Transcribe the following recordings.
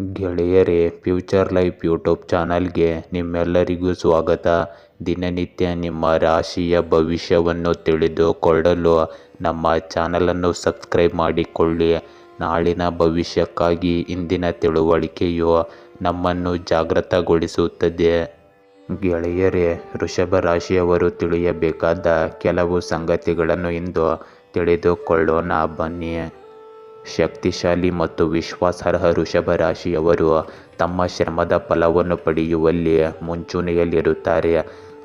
ಗೆಳೆಯರೇ, future life YouTube ಚಾನಲ್ಗೆ ನಿಮ್ಮೆಲ್ಲರಿಗೂ ಸ್ವಾಗತ. ದಿನನಿತ್ಯ ನಿಮ್ಮ ರಾಶಿಯ ಭವಿಷ್ಯವನ್ನು ತಿಳಿದುಕೊಳ್ಳಲು ನಮ್ಮ ಚಾನಲನ್ನು ಸಬ್ಸ್ಕ್ರೈಬ್ ಮಾಡಿಕೊಳ್ಳಿ. ನಾಳಿನ ಭವಿಷ್ಯಕ್ಕಾಗಿ ಇಂದಿನ ತಿಳುವಳಿಕೆಯು ನಮ್ಮನ್ನು ಜಾಗೃತಗೊಳಿಸುತ್ತದೆ. ಗೆಳೆಯರೇ, ವೃಷಭ ರಾಶಿಯವರು ತಿಳಿಯಬೇಕಾದ ಕೆಲವು ಸಂಗತಿಗಳನ್ನು ಇಂದು ತಿಳಿದುಕೊಳ್ಳೋಣ ಬನ್ನಿ. ಶಕ್ತಿಶಾಲಿ ಮತ್ತು ವಿಶ್ವಾಸಾರ್ಹ ಋಷಭ ರಾಶಿಯವರು ತಮ್ಮ ಶ್ರಮದ ಫಲವನ್ನು ಪಡೆಯುವಲ್ಲಿ ಮುಂಚೂಣಿಯಲ್ಲಿರುತ್ತಾರೆ.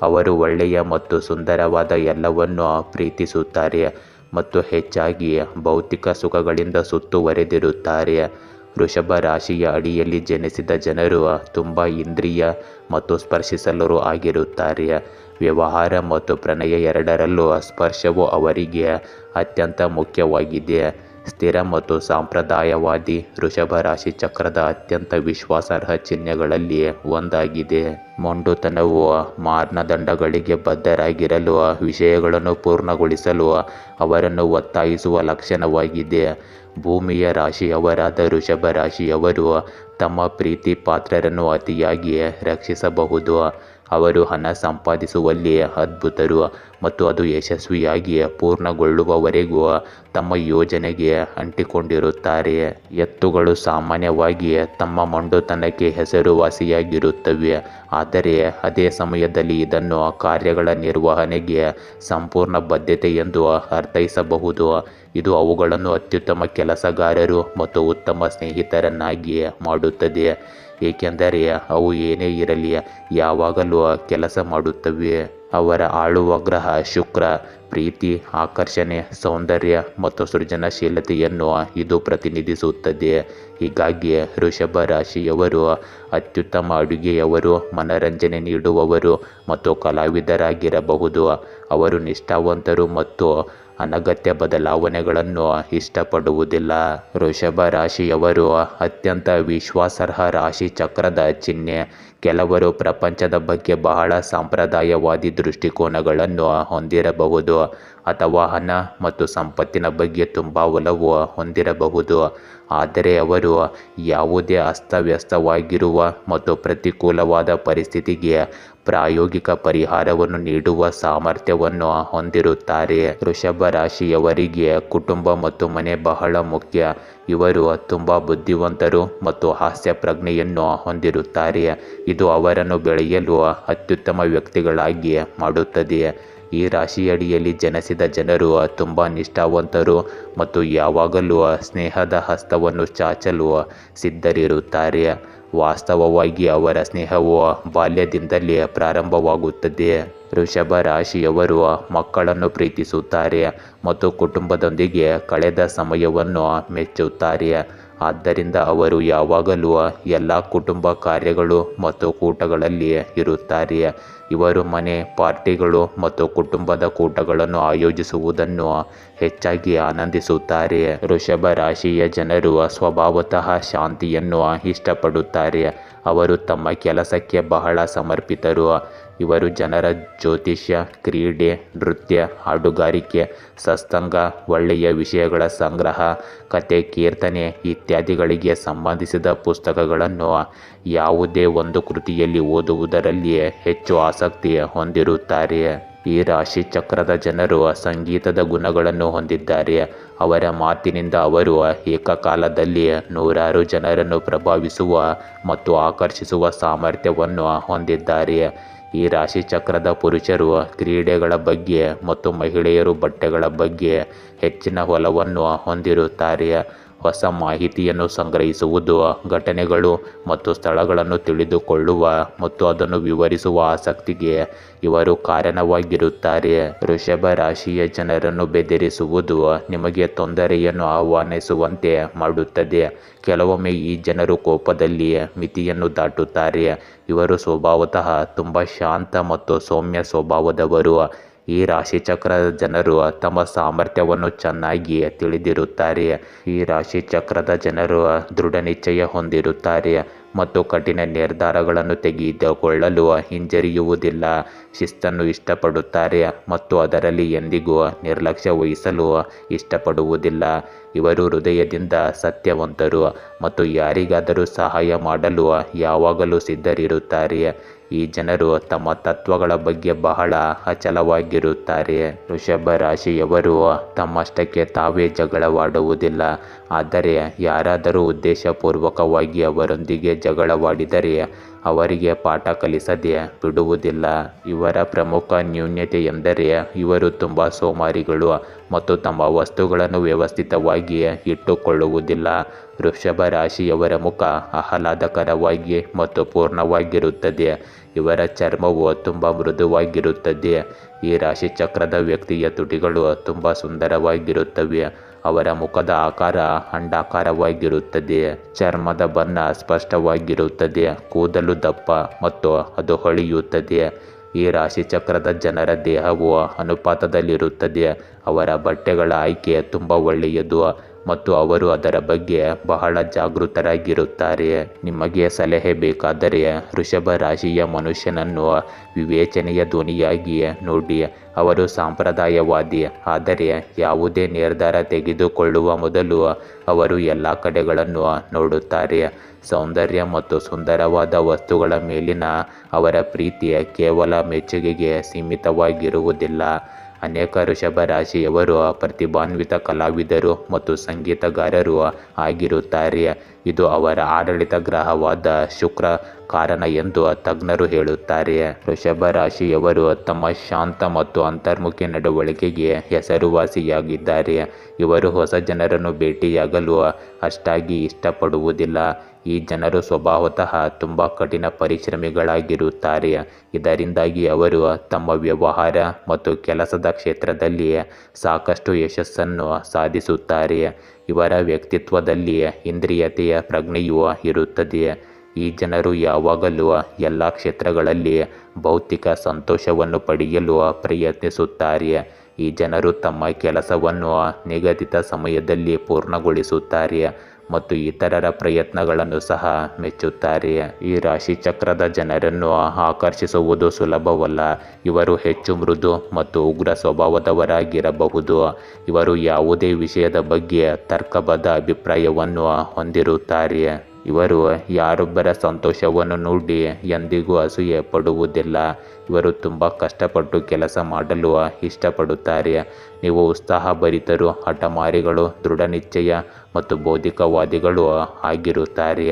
ಅವರು ಒಳ್ಳೆಯ ಮತ್ತು ಸುಂದರವಾದ ಎಲ್ಲವನ್ನು ಪ್ರೀತಿಸುತ್ತಾರೆ ಮತ್ತು ಹೆಚ್ಚಾಗಿ ಭೌತಿಕ ಸುಖಗಳಿಂದ ಸುತ್ತುವರೆದಿರುತ್ತಾರೆ. ವೃಷಭ ರಾಶಿಯ ಅಡಿಯಲ್ಲಿ ಜನಿಸಿದ ಜನರು ತುಂಬ ಇಂದ್ರಿಯ ಮತ್ತು ಸ್ಪರ್ಶಿಸಲು ಆಗಿರುತ್ತಾರೆ. ವ್ಯವಹಾರ ಮತ್ತು ಪ್ರಣಯ ಎರಡರಲ್ಲೂ ಸ್ಪರ್ಶವು ಅವರಿಗೆ ಅತ್ಯಂತ ಮುಖ್ಯವಾಗಿದೆ. ಸ್ಥಿರ ಮತ್ತು ಸಂಪ್ರದಾಯವಾದಿ ವೃಷಭ ರಾಶಿ ಚಕ್ರದ ಅತ್ಯಂತ ವಿಶ್ವಾಸಾರ್ಹ ಚಿಹ್ನೆಗಳಲ್ಲಿ ಒಂದಾಗಿದೆ. ಮೊಂಡುತನವು ಮಾನದಂಡಗಳಿಗೆ ಬದ್ಧರಾಗಿರಲು, ವಿಷಯಗಳನ್ನು ಪೂರ್ಣಗೊಳಿಸಲು ಅವರನ್ನು ಒತ್ತಾಯಿಸುವ ಲಕ್ಷಣವಾಗಿದೆ. ಭೂಮಿಯ ರಾಶಿಯವರಾದ ವೃಷಭ ರಾಶಿಯವರು ತಮ್ಮ ಪ್ರೀತಿ ಪಾತ್ರರನ್ನು ಅತಿಯಾಗಿ ರಕ್ಷಿಸಬಹುದು. ಅವರು ಹಣ ಸಂಪಾದಿಸುವಲ್ಲಿ ಅದ್ಭುತರು ಮತ್ತು ಅದು ಯಶಸ್ವಿಯಾಗಿ ಪೂರ್ಣಗೊಳ್ಳುವವರೆಗೂ ತಮ್ಮ ಯೋಜನೆಗೆ ಅಂಟಿಕೊಂಡಿರುತ್ತಾರೆ. ಎತ್ತುಗಳು ಸಾಮಾನ್ಯವಾಗಿ ತಮ್ಮ ಮಂಡುತನಕ್ಕೆ ಹೆಸರುವಾಸಿಯಾಗಿರುತ್ತವೆ, ಆದರೆ ಅದೇ ಸಮಯದಲ್ಲಿ ಇದನ್ನು ಕಾರ್ಯಗಳ ನಿರ್ವಹಣೆಗೆ ಸಂಪೂರ್ಣ ಬದ್ಧತೆ ಎಂದು ಅರ್ಥೈಸಬಹುದು. ಇದು ಅವುಗಳನ್ನು ಅತ್ಯುತ್ತಮ ಕೆಲಸಗಾರರು ಮತ್ತು ಉತ್ತಮ ಸ್ನೇಹಿತರನ್ನಾಗಿ ಮಾಡುತ್ತದೆ. ಏಕೆಂದರೆ ಅವು ಏನೇ ಇರಲಿ, ಯಾವಾಗಲೂ ಕೆಲಸ ಮಾಡುತ್ತವೆ. ಅವರ ಆಳುವ ಗ್ರಹ ಶುಕ್ರ, ಪ್ರೀತಿ, ಆಕರ್ಷಣೆ, ಸೌಂದರ್ಯ ಮತ್ತು ಸೃಜನಶೀಲತೆಯನ್ನು ಇದು ಪ್ರತಿನಿಧಿಸುತ್ತದೆ. ಹೀಗಾಗಿ ಋಷಭ ರಾಶಿಯವರು, ಅತ್ಯುತ್ತಮ ಅಡುಗೆಯವರು, ಮನರಂಜನೆ ನೀಡುವವರು ಮತ್ತು ಕಲಾವಿದರಾಗಿರಬಹುದು. ಅವರು ನಿಷ್ಠಾವಂತರು ಮತ್ತು ಅನಗತ್ಯ ಬದಲಾವಣೆಗಳನ್ನು ಇಷ್ಟಪಡುವುದಿಲ್ಲ. ವೃಷಭ ರಾಶಿಯವರು ಅತ್ಯಂತ ವಿಶ್ವಾಸಾರ್ಹ ರಾಶಿ ಚಕ್ರದ ಚಿಹ್ನೆ. ಕೆಲವರು ಪ್ರಪಂಚದ ಬಗ್ಗೆ ಬಹಳ ಸಂಪ್ರದಾಯವಾದಿ ದೃಷ್ಟಿಕೋನಗಳನ್ನು ಹೊಂದಿರಬಹುದು. ಅಥವಾ ಹಣ ಮತ್ತು ಸಂಪತ್ತಿನ ಬಗ್ಗೆ ತುಂಬ ಒಲವು ಹೊಂದಿರಬಹುದು. ಆದರೆ ಅವರು ಯಾವುದೇ ಅಸ್ತವ್ಯಸ್ತವಾಗಿರುವ ಮತ್ತು ಪ್ರತಿಕೂಲವಾದ ಪರಿಸ್ಥಿತಿಗೆ ಪ್ರಾಯೋಗಿಕ ಪರಿಹಾರವನ್ನು ನೀಡುವ ಸಾಮರ್ಥ್ಯವನ್ನು ಹೊಂದಿರುತ್ತಾರೆ. ವೃಷಭ ರಾಶಿಯವರಿಗೆ ಕುಟುಂಬ ಮತ್ತು ಮನೆ ಬಹಳ ಮುಖ್ಯ. ಇವರು ತುಂಬ ಬುದ್ಧಿವಂತರು ಮತ್ತು ಹಾಸ್ಯ ಪ್ರಜ್ಞೆಯನ್ನು ಹೊಂದಿರುತ್ತಾರೆ. ಇದು ಅವರನ್ನು ಬೆಳೆಯಲು ಅತ್ಯುತ್ತಮ ವ್ಯಕ್ತಿಗಳಾಗಿ ಮಾಡುತ್ತದೆ. ಈ ರಾಶಿಯಡಿಯಲ್ಲಿ ಜನಿಸಿದ ಜನರು ತುಂಬ ನಿಷ್ಠಾವಂತರು ಮತ್ತು ಯಾವಾಗಲೂ ಸ್ನೇಹದ ಹಸ್ತವನ್ನು ಚಾಚಲು ಸಿದ್ಧರಿರುತ್ತಾರೆ. ವಾಸ್ತವವಾಗಿ ಅವರ ಸ್ನೇಹವು ಬಾಲ್ಯದಿಂದಲೇ ಪ್ರಾರಂಭವಾಗುತ್ತದೆ. ವೃಷಭ ರಾಶಿಯವರು ಮಕ್ಕಳನ್ನು ಪ್ರೀತಿಸುತ್ತಾರೆ ಮತ್ತು ಕುಟುಂಬದೊಂದಿಗೆ ಕಳೆದ ಸಮಯವನ್ನು ಮೆಚ್ಚುತ್ತಾರೆ. ಆದ್ದರಿಂದ ಅವರು ಯಾವಾಗಲೂ ಎಲ್ಲ ಕುಟುಂಬ ಕಾರ್ಯಗಳು ಮತ್ತು ಕೂಟಗಳಲ್ಲಿ ಇರುತ್ತಾರೆ. ಇವರು ಮನೆ, ಪಾರ್ಟಿಗಳು ಮತ್ತು ಕುಟುಂಬದ ಕೂಟಗಳನ್ನು ಆಯೋಜಿಸುವುದನ್ನು ಹೆಚ್ಚಾಗಿ ಆನಂದಿಸುತ್ತಾರೆ. ವೃಷಭ ರಾಶಿಯ ಜನರು ಸ್ವಭಾವತಃ ಶಾಂತಿಯನ್ನು ಇಷ್ಟಪಡುತ್ತಾರೆ. ಅವರು ತಮ್ಮ ಕೆಲಸಕ್ಕೆ ಬಹಳ ಸಮರ್ಪಿತರು. ಇವರು ಜನರ ಜ್ಯೋತಿಷ್ಯ, ಕ್ರೀಡೆ, ನೃತ್ಯ, ಹಾಡುಗಾರಿಕೆ ಸತ್ಸಂಗ ಒಳ್ಳೆಯ ವಿಷಯಗಳ ಸಂಗ್ರಹ, ಕತೆ, ಕೀರ್ತನೆ ಇತ್ಯಾದಿಗಳಿಗೆ ಸಂಬಂಧಿಸಿದ ಪುಸ್ತಕಗಳನ್ನು ಯಾವುದೇ ಒಂದು ಕೃತಿಯಲ್ಲಿ ಓದುವುದರಲ್ಲಿ ಹೆಚ್ಚು ಆಸಕ್ತಿ ಹೊಂದಿರುತ್ತಾರೆ. ಈ ರಾಶಿ ಚಕ್ರದ ಜನರು ಸಂಗೀತದ ಗುಣಗಳನ್ನು ಹೊಂದಿದ್ದಾರೆ. ಅವರ ಮಾತಿನಿಂದ ಅವರು ಏಕಕಾಲದಲ್ಲಿ ನೂರಾರು ಜನರನ್ನು ಪ್ರಭಾವಿಸುವ ಮತ್ತು ಆಕರ್ಷಿಸುವ ಸಾಮರ್ಥ್ಯವನ್ನು ಹೊಂದಿದ್ದಾರೆ. ಈ ರಾಶಿ ಚಕ್ರದ ಪುರುಷರು ಕ್ರೀಡೆಗಳ ಬಗ್ಗೆ ಮತ್ತು ಮಹಿಳೆಯರು ಬಟ್ಟೆಗಳ ಬಗ್ಗೆ ಹೆಚ್ಚಿನ ಒಲವನ್ನು ಹೊಂದಿರುತ್ತಾರೆ. ಹೊಸ ಮಾಹಿತಿಯನ್ನು ಸಂಗ್ರಹಿಸುವುದು, ಘಟನೆಗಳು ಮತ್ತು ಸ್ಥಳಗಳನ್ನು ತಿಳಿದುಕೊಳ್ಳುವ ಮತ್ತು ಅದನ್ನು ವಿವರಿಸುವ ಆಸಕ್ತಿಗೆ ಇವರು ಕಾರಣವಾಗಿರುತ್ತಾರೆ. ಋಷಭ ರಾಶಿಯ ಜನರನ್ನು ಬೆದರಿಸುವುದು ನಿಮಗೆ ತೊಂದರೆಯನ್ನು ಆಹ್ವಾನಿಸುವಂತೆ ಮಾಡುತ್ತದೆ. ಕೆಲವೊಮ್ಮೆ ಈ ಜನರು ಕೋಪದಲ್ಲಿ ಮಿತಿಯನ್ನು ದಾಟುತ್ತಾರೆ. ಇವರು ಸ್ವಭಾವತಃ ತುಂಬ ಶಾಂತ ಮತ್ತು ಸೌಮ್ಯ ಸ್ವಭಾವದವರು. ಈ ರಾಶಿಚಕ್ರದ ಜನರು ತಮ್ಮ ಸಾಮರ್ಥ್ಯವನ್ನು ಚೆನ್ನಾಗಿ ತಿಳಿದಿರುತ್ತಾರೆ. ಈ ರಾಶಿ ಚಕ್ರದ ಜನರು ದೃಢ ನಿಶ್ಚಯ ಹೊಂದಿರುತ್ತಾರೆ. ಮತ್ತು ಕಠಿಣ ನಿರ್ಧಾರಗಳನ್ನು ತೆಗೆದುಕೊಳ್ಳಲು ಹಿಂಜರಿಯುವುದಿಲ್ಲ. ಶಿಸ್ತನ್ನು ಇಷ್ಟಪಡುತ್ತಾರೆ ಮತ್ತು ಅದರಲ್ಲಿ ಎಂದಿಗೂ ನಿರ್ಲಕ್ಷ್ಯ ವಹಿಸಲು ಇಷ್ಟಪಡುವುದಿಲ್ಲ. ಇವರು ಹೃದಯದಿಂದ ಸತ್ಯವಂತರು ಮತ್ತು ಯಾರಿಗಾದರೂ ಸಹಾಯ ಮಾಡಲು ಯಾವಾಗಲೂ ಸಿದ್ಧರಿರುತ್ತಾರೆ. ಈ ಜನರು ತಮ್ಮ ತತ್ವಗಳ ಬಗ್ಗೆ ಬಹಳ ಅಚಲವಾಗಿರುತ್ತಾರೆ. ವೃಷಭ ರಾಶಿಯವರು ತಮ್ಮಷ್ಟಕ್ಕೆ ತಾವೇ ಜಗಳವಾಡುವುದಿಲ್ಲ. ಆದರೆ ಯಾರಾದರೂ ಉದ್ದೇಶಪೂರ್ವಕವಾಗಿ ಅವರೊಂದಿಗೆ ಜಗಳವಾಡಿದರೆ ಅವರಿಗೆ ಪಾಠ ಕಲಿಸದೆ ಬಿಡುವುದಿಲ್ಲ. ಇವರ ಪ್ರಮುಖ ನ್ಯೂನ್ಯತೆ ಎಂದರೆ ಇವರು ತುಂಬ ಸೋಮಾರಿಗಳು ಮತ್ತು ತಮ್ಮ ವಸ್ತುಗಳನ್ನು ವ್ಯವಸ್ಥಿತವಾಗಿ ಇಟ್ಟುಕೊಳ್ಳುವುದಿಲ್ಲ. ವೃಷಭ ರಾಶಿಯವರ ಮುಖ ಆಹ್ಲಾದಕರವಾಗಿ ಮತ್ತು ಪೂರ್ಣವಾಗಿರುತ್ತದೆ. ಇವರ ಚರ್ಮವು ತುಂಬ ಮೃದುವಾಗಿರುತ್ತದೆ. ಈ ರಾಶಿ ಚಕ್ರದ ವ್ಯಕ್ತಿಯ ತುಟಿಗಳು ತುಂಬ ಸುಂದರವಾಗಿರುತ್ತವೆ. ಅವರ ಮುಖದ ಆಕಾರ ಅಂಡಾಕಾರವಾಗಿರುತ್ತದೆ. ಚರ್ಮದ ಬಣ್ಣ ಸ್ಪಷ್ಟವಾಗಿರುತ್ತದೆ. ಕೂದಲು ದಪ್ಪ ಮತ್ತು ಅದು ಹೊಳೆಯುತ್ತದೆ. ಈ ರಾಶಿಚಕ್ರದ ಜನರ ದೇಹವು ಅನುಪಾತದಲ್ಲಿರುತ್ತದೆ. ಅವರ ಬಟ್ಟೆಗಳ ಆಯ್ಕೆ ತುಂಬ ಒಳ್ಳೆಯದು. ಮತ್ತು ಅವರು ಅದರ ಬಗ್ಗೆ ಬಹಳ ಜಾಗೃತರಾಗಿರುತ್ತಾರೆ. ನಿಮಗೆ ಸಲಹೆ ಬೇಕಾದರೆ ವೃಷಭ ರಾಶಿಯ ಮನುಷ್ಯನನ್ನು ವಿವೇಚನೆಯ ಧ್ವನಿಯಾಗಿ ನೋಡಿ, ಅವರು ಸಾಂಪ್ರದಾಯವಾದಿ, ಆದರೆ ಯಾವುದೇ ನಿರ್ಧಾರ ತೆಗೆದುಕೊಳ್ಳುವ ಮೊದಲು ಅವರು ಎಲ್ಲ ಕಡೆಗಳನ್ನು ನೋಡುತ್ತಾರೆ. ಸೌಂದರ್ಯ ಮತ್ತು ಸುಂದರವಾದ ವಸ್ತುಗಳ ಮೇಲಿನ ಅವರ ಪ್ರೀತಿ ಕೇವಲ ಮೆಚ್ಚುಗೆಗೆ ಸೀಮಿತವಾಗಿರುವುದಿಲ್ಲ. ಅನೇಕ ಋಷಭ ರಾಶಿಯವರು ಪ್ರತಿಭಾನ್ವಿತ ಕಲಾವಿದರು ಮತ್ತು ಸಂಗೀತಗಾರರು ಆಗಿರುತ್ತಾರೆ. ಇದು ಅವರ ಆಡಳಿತ ಗ್ರಹವಾದ ಶುಕ್ರ ಕಾರಣ ಎಂದು ತಜ್ಞರು ಹೇಳುತ್ತಾರೆ. ವೃಷಭ ರಾಶಿಯವರು ತಮ್ಮ ಶಾಂತ ಮತ್ತು ಅಂತರ್ಮುಖಿ ನಡವಳಿಕೆಗೆ ಹೆಸರುವಾಸಿಯಾಗಿದ್ದಾರೆ. ಇವರು ಹೊಸ ಜನರನ್ನು ಭೇಟಿಯಾಗಲು ಅಷ್ಟಾಗಿ ಇಷ್ಟಪಡುವುದಿಲ್ಲ. ಈ ಜನರು ಸ್ವಭಾವತಃ ತುಂಬ ಕಠಿಣ ಪರಿಶ್ರಮಿಗಳಾಗಿರುತ್ತಾರೆ. ಇದರಿಂದಾಗಿ ಅವರು ತಮ್ಮ ವ್ಯವಹಾರ ಮತ್ತು ಕೆಲಸದ ಕ್ಷೇತ್ರದಲ್ಲಿ ಸಾಕಷ್ಟು ಯಶಸ್ಸನ್ನು ಸಾಧಿಸುತ್ತಾರೆ. ಇವರ ವ್ಯಕ್ತಿತ್ವದಲ್ಲಿ ಇಂದ್ರಿಯತೆಯ ಪ್ರಜ್ಞೆಯೂ ಇರುತ್ತದೆ. ಈ ಜನರು ಯಾವಾಗಲೂ ಎಲ್ಲ ಕ್ಷೇತ್ರಗಳಲ್ಲಿ ಭೌತಿಕ ಸಂತೋಷವನ್ನು ಪಡೆಯಲು ಪ್ರಯತ್ನಿಸುತ್ತಾರೆ. ಈ ಜನರು ತಮ್ಮ ಕೆಲಸವನ್ನು ನಿಗದಿತ ಸಮಯದಲ್ಲಿ ಪೂರ್ಣಗೊಳಿಸುತ್ತಾರೆ. ಮತ್ತು ಇತರರ ಪ್ರಯತ್ನಗಳನ್ನು ಸಹ ಮೆಚ್ಚುತ್ತಾರೆ. ಈ ರಾಶಿ ಚಕ್ರದ ಜನರನ್ನು ಆಕರ್ಷಿಸುವುದು ಸುಲಭವಲ್ಲ. ಇವರು ಹೆಚ್ಚು ಮೃದು ಮತ್ತು ಉಗ್ರ ಸ್ವಭಾವದವರಾಗಿರಬಹುದು. ಇವರು ಯಾವುದೇ ವಿಷಯದ ಬಗ್ಗೆ ತರ್ಕಬದ್ಧ ಅಭಿಪ್ರಾಯವನ್ನು ಹೊಂದಿರುತ್ತಾರೆ. ಇವರು ಯಾರೊಬ್ಬರ ಸಂತೋಷವನ್ನು ನೋಡಿ ಎಂದಿಗೂ ಅಸೂಯೆ ಪಡುವುದಿಲ್ಲ ಇವರು ತುಂಬ ಕಷ್ಟಪಟ್ಟು ಕೆಲಸ ಮಾಡಲು ಇಷ್ಟಪಡುತ್ತಾರೆ. ನೀವು ಉತ್ಸಾಹಭರಿತರು ಹಠಮಾರಿಗಳು ದೃಢನಿಶ್ಚಯ ಮತ್ತು ಬೌದ್ಧಿಕವಾದಿಗಳು ಆಗಿರುತ್ತಾರೆ.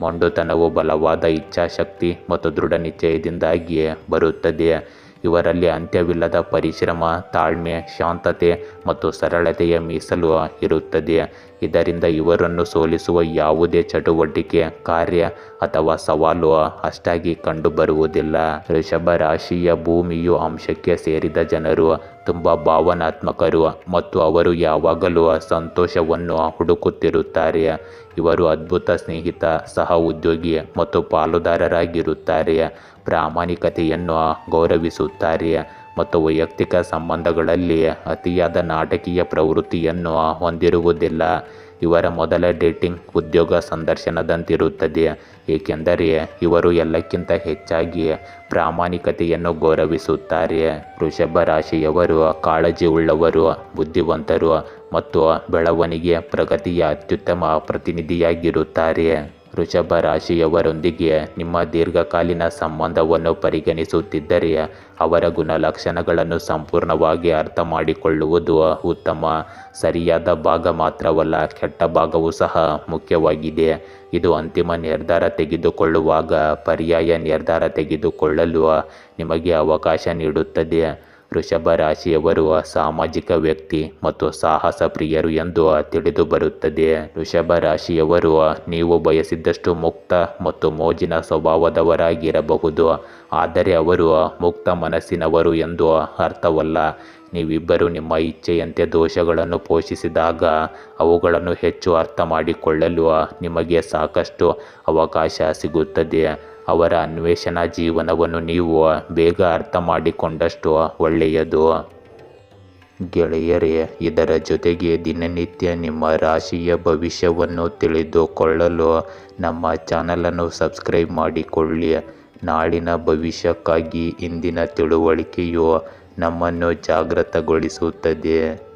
ಮೊಂಡುತನವು ಬಲವಾದ ಇಚ್ಛಾಶಕ್ತಿ ಮತ್ತು ದೃಢ ನಿಶ್ಚಯದಿಂದಾಗಿಯೇ ಬರುತ್ತದೆ. ಇವರಲ್ಲಿ ಅಂತ್ಯವಿಲ್ಲದ ಪರಿಶ್ರಮ, ತಾಳ್ಮೆ, ಶಾಂತತೆ ಮತ್ತು ಸರಳತೆಯ ಮೀಸಲು ಇರುತ್ತದೆ. ಇದರಿಂದ ಇವರನ್ನು ಸೋಲಿಸುವ ಯಾವುದೇ ಚಟುವಟಿಕೆ, ಕಾರ್ಯ ಅಥವಾ ಸವಾಲು ಅಷ್ಟಾಗಿ ಕಂಡುಬರುವುದಿಲ್ಲ. ಋಷಭ ರಾಶಿಯ ಭೂಮಿಯು ಅಂಶಕ್ಕೆ ಸೇರಿದ ಜನರು, ತುಂಬ ಭಾವನಾತ್ಮಕರು ಮತ್ತು ಅವರು ಯಾವಾಗಲೂ ಸಂತೋಷವನ್ನು ಹುಡುಕುತ್ತಿರುತ್ತಾರೆ. ಇವರು ಅದ್ಭುತ ಸ್ನೇಹಿತ, ಸಹ ಉದ್ಯೋಗಿ ಮತ್ತು ಪಾಲುದಾರರಾಗಿರುತ್ತಾರೆ. ಪ್ರಾಮಾಣಿಕತೆಯನ್ನು ಗೌರವಿಸುತ್ತಾರೆ ಮತ್ತು ವೈಯಕ್ತಿಕ ಸಂಬಂಧಗಳಲ್ಲಿ ಅತಿಯಾದ ನಾಟಕೀಯ ಪ್ರವೃತ್ತಿಯನ್ನು ಹೊಂದಿರುವುದಿಲ್ಲ. ಇವರ ಮೊದಲ ಡೇಟಿಂಗ್ ಉದ್ಯೋಗ ಸಂದರ್ಶನದಂತಿರುತ್ತದೆ, ಏಕೆಂದರೆ ಇವರು ಎಲ್ಲಕ್ಕಿಂತ ಹೆಚ್ಚಾಗಿ ಪ್ರಾಮಾಣಿಕತೆಯನ್ನು ಗೌರವಿಸುತ್ತಾರೆ. ವೃಷಭ ರಾಶಿಯವರು ಕಾಳಜಿ ಉಳ್ಳವರು ಬುದ್ಧಿವಂತರು ಮತ್ತು ಬೆಳವಣಿಗೆ ಪ್ರಗತಿಯ ಅತ್ಯುತ್ತಮ ಪ್ರತಿನಿಧಿಯಾಗಿರುತ್ತಾರೆ. ವೃಷಭ ರಾಶಿಯವರೊಂದಿಗೆ ನಿಮ್ಮ ದೀರ್ಘಕಾಲೀನ ಸಂಬಂಧವನ್ನು ಪರಿಗಣಿಸುತ್ತಿದ್ದರೆ ಅವರ ಗುಣಲಕ್ಷಣಗಳನ್ನು ಸಂಪೂರ್ಣವಾಗಿ ಅರ್ಥ ಮಾಡಿಕೊಳ್ಳುವುದು ಉತ್ತಮ. ಸರಿಯಾದ ಭಾಗ ಮಾತ್ರವಲ್ಲ, ಕೆಟ್ಟ ಭಾಗವೂ ಸಹ ಮುಖ್ಯವಾಗಿದೆ. ಇದು ಅಂತಿಮ ನಿರ್ಧಾರ ತೆಗೆದುಕೊಳ್ಳುವಾಗ ಪರ್ಯಾಯ ನಿರ್ಧಾರ ತೆಗೆದುಕೊಳ್ಳಲು ನಿಮಗೆ ಅವಕಾಶ ನೀಡುತ್ತದೆ. ವೃಷಭ ರಾಶಿಯವರು ಸಾಮಾಜಿಕ ವ್ಯಕ್ತಿ ಮತ್ತು ಸಾಹಸ ಪ್ರಿಯರು ಎಂದು ತಿಳಿದು ಬರುತ್ತದೆ. ವೃಷಭ ರಾಶಿಯವರು ನೀವು ಬಯಸಿದ್ದಷ್ಟು ಮುಕ್ತ ಮತ್ತು ಮೋಜಿನ ಸ್ವಭಾವದವರಾಗಿರಬಹುದು. ಆದರೆ ಅವರು ಮುಕ್ತ ಮನಸ್ಸಿನವರು ಎಂದು ಅರ್ಥವಲ್ಲ. ನೀವಿಬ್ಬರು ನಿಮ್ಮ ಇಚ್ಛೆಯಂತೆ ದೋಷಗಳನ್ನು ಪೋಷಿಸಿದಾಗ ಅವುಗಳನ್ನು ಹೆಚ್ಚು ಅರ್ಥ ಮಾಡಿಕೊಳ್ಳಲು ನಿಮಗೆ ಸಾಕಷ್ಟು ಅವಕಾಶ ಸಿಗುತ್ತದೆ. ಅವರ ಅನ್ವೇಷಣಾ ಜೀವನವನ್ನು ನೀವು ಬೇಗ ಅರ್ಥ ಮಾಡಿಕೊಂಡಷ್ಟು ಒಳ್ಳೆಯದು. ಗೆಳೆಯರೇ, ಇದರ ಜೊತೆಗೆ ದಿನನಿತ್ಯ ನಿಮ್ಮ ರಾಶಿಯ ಭವಿಷ್ಯವನ್ನು ತಿಳಿದುಕೊಳ್ಳಲು ನಮ್ಮ ಚಾನಲನ್ನು ಸಬ್ಸ್ಕ್ರೈಬ್ ಮಾಡಿಕೊಳ್ಳಿ. ನಾಳಿನ ಭವಿಷ್ಯಕ್ಕಾಗಿ ಇಂದಿನ ತಿಳುವಳಿಕೆಯು ನಮ್ಮನ್ನು ಜಾಗೃತಗೊಳಿಸುತ್ತದೆ.